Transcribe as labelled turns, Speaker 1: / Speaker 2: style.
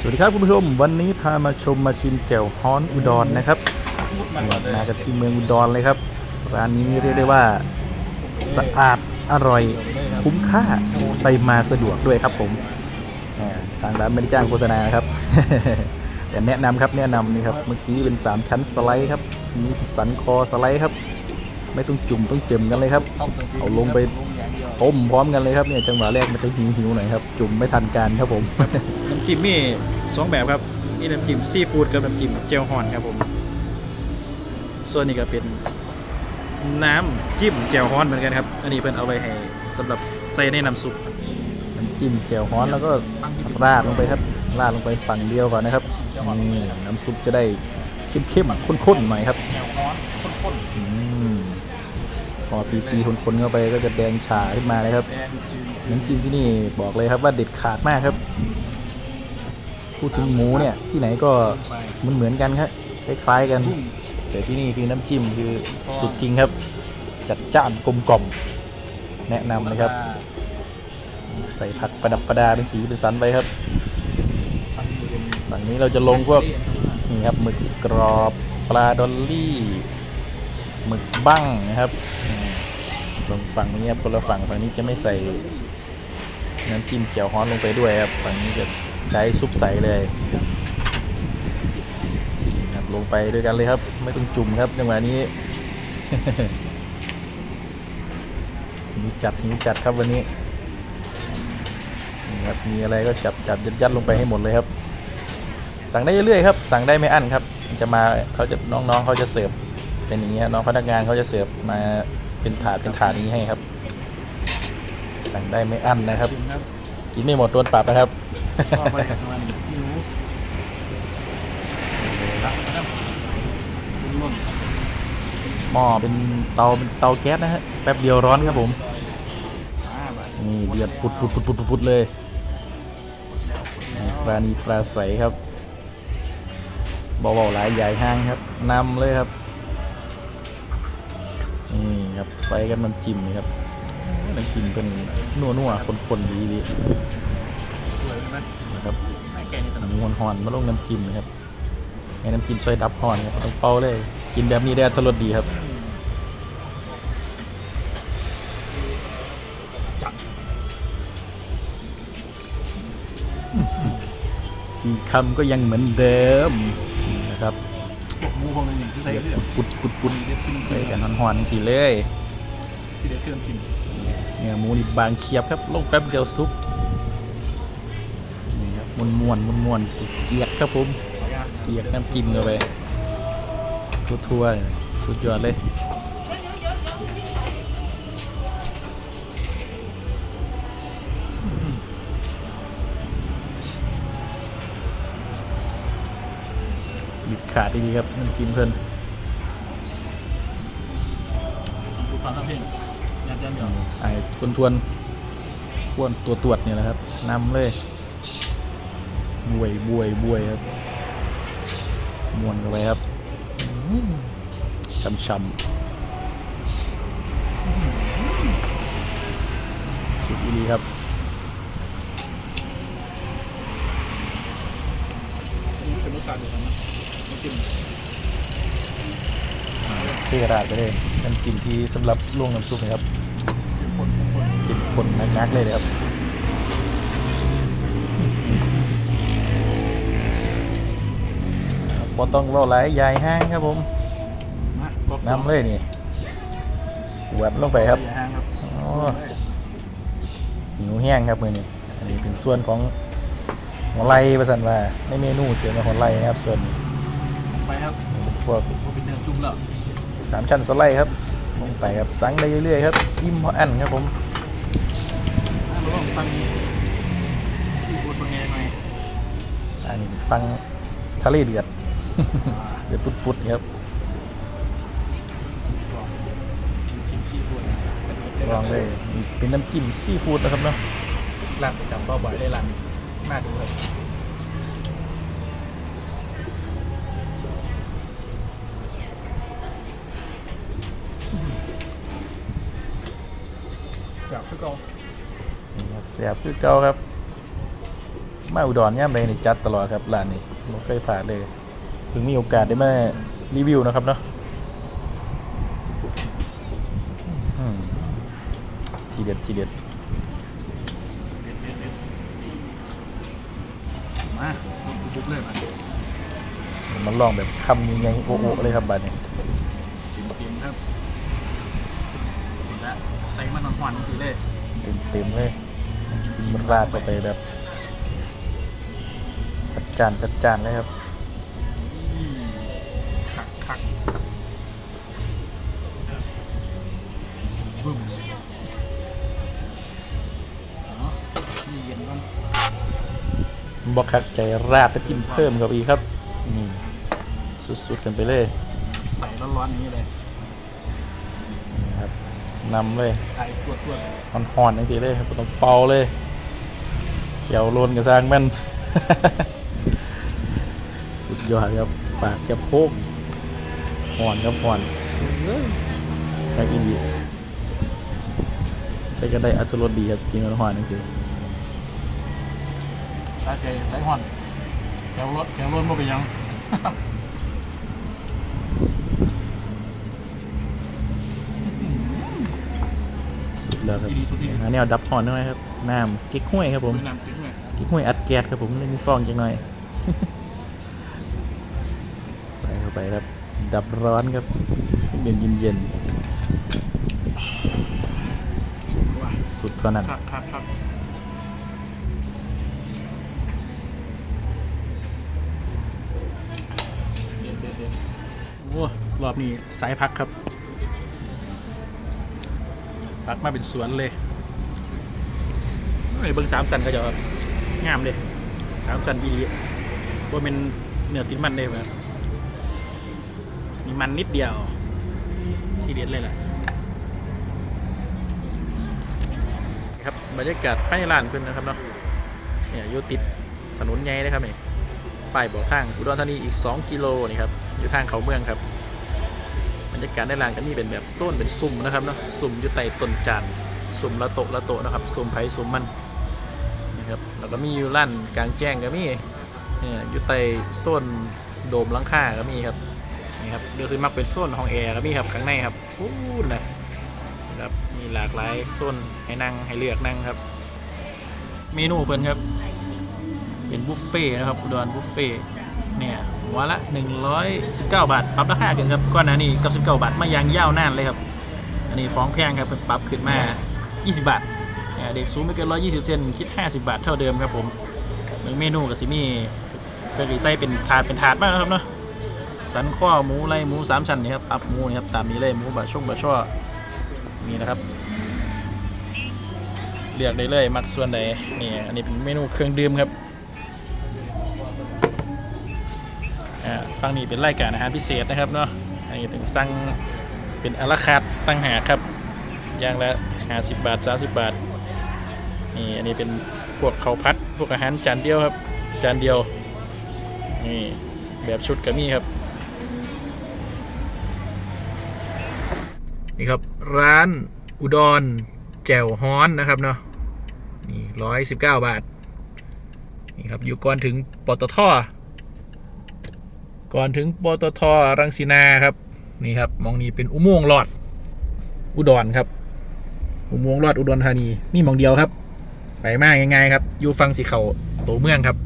Speaker 1: สวัสดีครับคุณผู้ชม วันนี้พามาชมมาชิมแจ่วฮ้อนอุดรนะครับมากันที่เมืองอุดรเลยครับ ร้านนี้เรียกได้ว่าสะอาดอร่อยคุ้มค่าไปมาสะดวกด้วยครับผมทางร้านไม่ได้จ้างโฆษณานะครับแต่แนะนำครับแนะนำนี่ครับเมื่อกี้เป็น 3 ชั้นสไลด์ครับนี่สันคอสไลด์ครับ ไม่ต้องจุ่มต้องเจิมกันเลยครับ เอาลงไป ต้มพร้อมกันเลยครับเนี่ยจังหวะแรกมันจะหิวหิวๆหน่อยครับจุ่มไม่ทันการครับผม
Speaker 2: น้ำจิ้มมีสองแบบครับมีน้ำจิ้มซีฟู้ดกับน้ำจิ้มเจลฮอนครับผม ส่วนนี้ก็เป็นน้ำจิ้มเจลฮอนเหมือนกันครับ อันนี้เป็นเอาไว้ให้สำหรับใส่ในน้ำซุป
Speaker 1: น้ำจิ้มแจ่วฮ้อนแล้วก็ราดลงไปครับราดลงไปฝั่งเดียวก่อนนะครับนี่น้ำซุปจะได้เข้มๆข้นๆหน่อยครับ
Speaker 2: เจลฮอนข้น
Speaker 1: อืม พอปีๆคนๆเข้าไปก็จะแดงฉาขึ้นมาเลยครับน้ำจิ้มที่นี่บอกเลยครับว่าเด็ดขาดมากครับ พูดถึงหมูเนี่ยที่ไหนก็มันเหมือนกันครับคล้ายๆกัน แต่ที่นี่คือน้ำจิ้มคือสุดจริงครับ จัดจ้านกลมกล่อม แนะนำเลยครับ ใส่ผักประดับประดาเป็นสีเป็นสันไปครับฝั่งนี้เราจะลงพวกนี่ครับหมึกกรอบปลาดอลลี่หมึกบั้งนะครับ ฝั่งนี้ครับคนละฝั่งฝั่งนี้จะไม่ใส่น้ำจิ้มแจ่วฮ้อนลงไปด้วยครับฝั่งนี้จะใช้ซุปใสเลยครับลงไปด้วยกันเลยครับ ไม่ต้องจุ่มครับจังหวะนี้หิวจัดหิวจัดครับวันนี้นะครับมีอะไรก็จับจับยัดยัดลงไปให้หมดเลยครับ สั่งได้เรื่อยๆครับ สั่งได้ไม่อั้นครับ จะมาเขาจะน้องๆเขาจะเสิร์ฟเป็นอย่างเงี้ยน้องพนักงานเขาจะเสิร์ฟมา เป็นถาดเป็นถาดอย่างนี้ให้ครับ สั่งได้ไม่อั้นนะครับ
Speaker 2: จริงครับ
Speaker 1: กินไม่หมดโดนปรับนะครับ
Speaker 2: ก็ไปกับมันหิวรับนะครับร่วม
Speaker 1: หม้อเป็นเตาเป็นเตาแก๊สนะฮะแป๊บเดียวร้อนครับผม
Speaker 2: อ่าไป
Speaker 1: นี่เดือดปุดปุดปุดปุดปุดปุดเลยนี่ปลานีปลาใสครับเบาๆหลายใหญ่ห้างครับนำเลยครับนี่ ครับใส่กันน้ำจิ้มนี่ครับน้ำจิ้มเป็นนัวๆคนๆดีดี
Speaker 2: สวยไหม
Speaker 1: ๆนะครับ
Speaker 2: ไม่แกนี่สนับ
Speaker 1: หมูหอนๆมาลงน้ำจิ้มนะครับให้น้ำจิ้มซอยดับหอนครับต้องเป่าเลย กินแบบนี้ได้อรรถรสดีครับ
Speaker 2: จัด
Speaker 1: กี่คำก็ยังเหมือนเดิมนะครับ
Speaker 2: พวกหมูพวกนึงนี่คือใส่เลือด
Speaker 1: ปุดปุดปุด
Speaker 2: เด็ดขึ้น
Speaker 1: ใส่กันหอนๆสิเลย
Speaker 2: ที่เด็ดขึ้นชิม
Speaker 1: เนี่ยหมูนี่บางเฉียบครับลงแป๊บเดียวซุปนี่ครับมวนมวนมวนมวนๆเกียกครับผมเสียกน้ำจิ้มเข้าไปทั่วๆเลยสุดยอดเลย บิดขาดดีๆครับน้ำจิ้มเพิ่น
Speaker 2: ดูฟังครับเพลงยันยันเดียว
Speaker 1: ไอ้ทวนทวนๆทวนตัวตรวจเนี่ยแหละครับนำเลยบวยบวยบวยครับมวนกันไปครับช้ำช้ำสุดอีดีครับ
Speaker 2: เป็นรสชาติเดียวกันนะน้ำ จิ้ม
Speaker 1: เทกระดาษไปเลยน้ำจิ้มที่สำหรับลวงน้ำซุปนะครับ
Speaker 2: คนคน
Speaker 1: เข้มข้นนักๆเลยนะครับบอต้องเว่าหลายใหญ่ห้างครับผม
Speaker 2: มาก็
Speaker 1: น้ำเลยนี่แหวบลงไปครับ
Speaker 2: อย่าห่างครับ
Speaker 1: อ๋อหิวแห้งครับมือนี้อันนี้เป็นส่วนของหัวไหล่ประสันว่าในเมนูเขียนว่าหัวไหล่นะครับส่วน
Speaker 2: ไปครับ
Speaker 1: พวก
Speaker 2: พวกเป็นเนื้อจุ่มแล้ว
Speaker 1: สามชั้นสไลด์ครับลงไปครับสั่งได้เรื่อยๆครับอิ่มพออันครับผม
Speaker 2: เราต้องฟังซีฟู้ดเป็นไงหน่อย
Speaker 1: อันนี้ฟังทะเลเดือดเดือดปุดๆครับ
Speaker 2: กินซีฟู้ด
Speaker 1: ลองเลยนี่เป็นน้ำจิ้มซีฟู้ดนะครับเนาะ
Speaker 2: ร้านประจำเป้าบ่อยเลยร้านน่าดูครับอยากพี่กอง
Speaker 1: นี่ครับเสียบคือเก่าครับ
Speaker 2: มาอุดรย่ามใดนี่จัดตลอดครับร้านนี้ไม่เคยผ่านเลยเพิ่งมีโอกาสได้มารีวิวนะครับเนาะอืมทีเด็ดทีเด็ด
Speaker 1: มาบุกเลยมา
Speaker 2: มันลองแบบคำยังไงโอโอเลยครับบัดนี้
Speaker 1: เตรียมครับและใส่มันหวานๆทีเลย
Speaker 2: เต็มเต็มๆเลยกินมันราดเข้าไปแบบ จัดจานจัดจานเลยครับ
Speaker 1: คักคักบึ้มเนาะนี่เย็นก่อน
Speaker 2: บอกคักใจราดแล้วจิ้มเพิ่มกับอีกครับ นี่สุดๆกันไปเลย
Speaker 1: ใส่ร้อนๆอย่างนี้เลย
Speaker 2: นี่ครับ นำเลย
Speaker 1: ไก่ตัวตัว
Speaker 2: ห่อนๆจังสิเลยครับบ่ต้องเป่าเลยเขียวโลนกระซังแมันสุดยอดครับปากแกโพกห่อนครับห่อนแค่อินดีแต่ก็ได้อัตรสดีครับกินมันห่อนจริง
Speaker 1: สาใจใส่ห่อนแถวรถแถวรถบ่เป็นหยัง
Speaker 2: แล้วครับ
Speaker 1: ดีสุดดี
Speaker 2: อันนี้เอาดับห่อนด้วยครับน้ำกิ๊กห้วยครับผม
Speaker 1: น้ำพริกเนี่ย
Speaker 2: กิ๊กห้วยอัดแก๊สครับผมเลยมีฟองจังหน่อยใส่เข้าไปครับ ดับร้อนครับเย็นเย็นเย็น
Speaker 1: ว่า
Speaker 2: ๆสุดเท่านั้น
Speaker 1: ครับครับครับเด็ดเด็ดเด็ดโอ้รอบนี้สายพักครับ พักมาเป็นสวนเลยไอ้เบิ้งสามสันก็จะงามเลยสามสันอีดีว่าเป็นเนื้อติดมันเลยแบบมีมันนิดเดียว ที่เด็ดเลยแหละครับบรรยากาศภายในร้านเพิ่นนะครับเนาะเนี่ยอยู่ติดถนนใหญ่เลยครับเนี่ป้ายบอกทางอุดรธานีอีก 2 กิโลนี่ครับอยู่ทางเขาเมืองครับ รรยากาศในรานก็มีเป็นแบบโซนเป็นซุ่มนะครับเนาะซุ่มอยู่ใต้ต้นจานซุ่มละโตะละโตะนะครับซุ่มไผ่ซุ่มมันนะครับแล้วก็มีอยู่ร้านกลางแจ้งก็มีเนี่ยอยู่ใต้โซนโดมลังค่าก็มีครับนี่ครับเดี๋ยวซื้อมักเป็นโซนห้องแอร์ก็มีครับข้างในครับพูดนะครับมีหลากหลายโซนให้นั่งให้เลือกนั่งครับ เมนูเพิ่นครับ เป็นบุฟเฟ่ต์นะครับอุดรบุฟเฟ่ต์เนี่ย หัวละ 119 บาทปรับราคาขึ้นครับก่อนหน้านี้99บาทมายังยาวนานเลยครับ อันนี้ฟ้องแพงครับเพิ่นปรับขึ้นมา 20 บาทเนี่ยเด็กสูงไม่เกิน 120 เซนคิด 50 บาทเท่าเดิมครับผมเมืองเมนูกับซิมี่เป็นรีไซเป็นถาดเป็นถาดมากนะครับเนาะสันข้อหมูไรหมูสามชั้นนี่ครับตับหมูนี่ครับตามนี้เลยหมูบะช่งบะช่อนี่นะครับเลือกได้เลยมักส่วนใดนี่อันนี้เป็นเมนูเครื่องดื่มครับ ฟังนี่เป็นรายการอาหารพิเศษนะครับเนาะอันนี้ถึงสั่งเป็นอาราคาตตั้งหาครับอย่างละ50 บาท 30 บาทนี่อันนี้เป็นพวกข้าวพัดพวกอาหารจานเดียวครับ จานเดียวนี่แบบชุดก็มีครับนี่ครับร้านอุดรแจ่วฮ้อนนะครับเนาะนี่ร้อยสิบเก้าบาทนี่ครับอยู่ก่อนถึงปตท ก่อนถึงปตทรังสีนาครับนี่ครับมองนี้เป็นอุโมงค์ลอด อุดรครับ อุโมงค์ลอดอุดรธานีมีหมองเดียวครับ ไปมากง่ายๆครับอยู่ฟังสีเขาตัวเมืองครับ